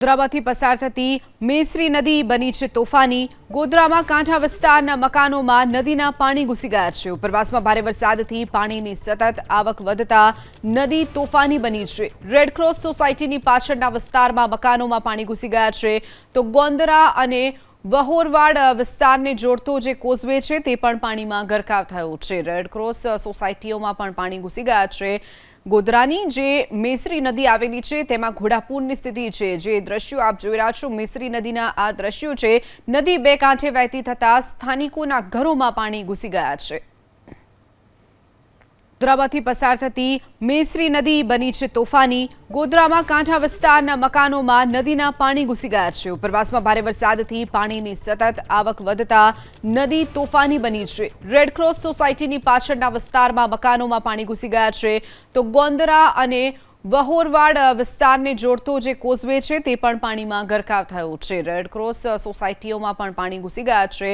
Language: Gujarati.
ગોધરામાંથી પસાર થતી મેસરી નદી બની છે તોફાની. ગોધરામાં કાંઠા વિસ્તારના મકાનોમાં નદીના પાણી ઘૂસી ગયા છે. ઉપરવાસમાં ભારે વરસાદથી પાણીની સતત આવક વધતા નદી તોફાની બની છે. રેડક્રોસ સોસાયટીની પાછળના વિસ્તારમાં મકાનોમાં પાણી ઘૂસી ગયા છે. તો ગોંદરા અને વહોરવાડ વિસ્તારને જોડતો જે કોઝવે છે તે પણ પાણીમાં ગરકાવ થયો છે. રેડક્રોસ સોસાયટીઓમાં પણ પાણી ઘૂસી ગયા છે. ગોધરાની જે મેસરી નદી આવેલી છે, તેમાં ઘોડાપૂરની સ્થિતિ છે. જે દ્રશ્યો આપ જોઈ રહ્યા છો, મેસરી નદીના આ દ્રશ્યો છે. નદી બે કાંઠે વહેતી થતા સ્થાનિકોના ઘરોમાં પાણી ઘૂસી ગયા છે. ગોધરામાંથી પસાર થતી મેસરી નદી બની છે તોફાની. ગોધરામાં કાંઠા વિસ્તારના મકાનોમાં નદીના પાણી ઘૂસી ગયા છે. ઉપરવાસમાં ભારે વરસાદથી પાણીની સતત આવક વધતા નદી તોફાની બની છે. રેડક્રોસ સોસાયટીની પાછળના વિસ્તારમાં મકાનોમાં પાણી ઘૂસી ગયા છે. તો ગોંદરા અને વહોરવાડ વિસ્તારને જોડતો જે કોઝવે છે તે પણ પાણીમાં ગરકાવ થયો છે. રેડક્રોસ સોસાયટીઓમાં પણ પાણી ઘૂસી ગયા છે.